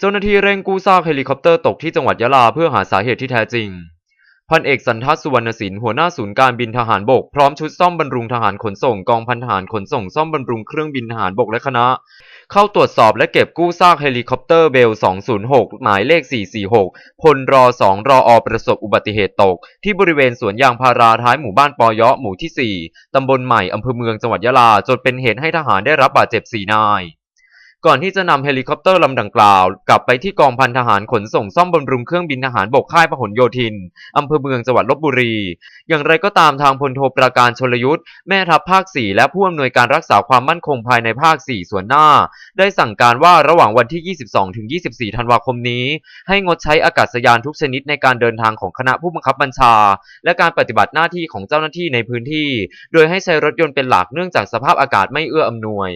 เจ้าหน้าที่เร่งกู้ซากเฮลิคอปเตอร์ตกที่จังหวัดยะลาเพื่อหาสาเหตุที่แท้จริง พันเอกสันทัศสุวรรณสินหัวหน้าศูนย์การบินทหารบกพร้อมชุดซ่อมบำรุงทหารขนส่งกองพันทหารขนส่งซ่อมบำรุงเครื่องบินทหารบกและคณะ เข้าตรวจสอบและเก็บกู้ซากเฮลิคอปเตอร์เบล 206 หมายเลข 446 พลรอ2รออประสบอุบัติเหตุตก ที่บริเวณสวนยางพาราท้ายหมู่บ้านปอยะหมู่ที่ 4 ตำบลใหม่อำเภอเมืองจังหวัดยะลาจนเป็นเหตุให้ทหารได้รับบาดเจ็บ4นาย ก่อนที่จะนำเฮลิคอปเตอร์ลำดังกล่าว กลับไปที่กองพันทหารขนส่งซ่อมบำรุงเครื่องบินทหารบกค่ายพหลโยธินอำเภอเมืองจังหวัดลบบุรี อย่างไรก็ตามทางพลโทปราการชลยุทธแม่ทัพภาค 4 และผู้อำนวยการรักษาความมั่นคงภายในภาค 4 ส่วนหน้า ได้สั่งการว่าระหว่างวันที่ 22 ถึง 24 ธันวาคมนี้ ให้งดใช้อากาศยานทุกชนิดในการเดินทางของคณะผู้บังคับบัญชา และการปฏิบัติหน้าที่ของเจ้าหน้าที่ในพื้นที่ โดยให้ใช้รถยนต์เป็นหลักเนื่องจากสภาพอากาศไม่เอื้ออำนวย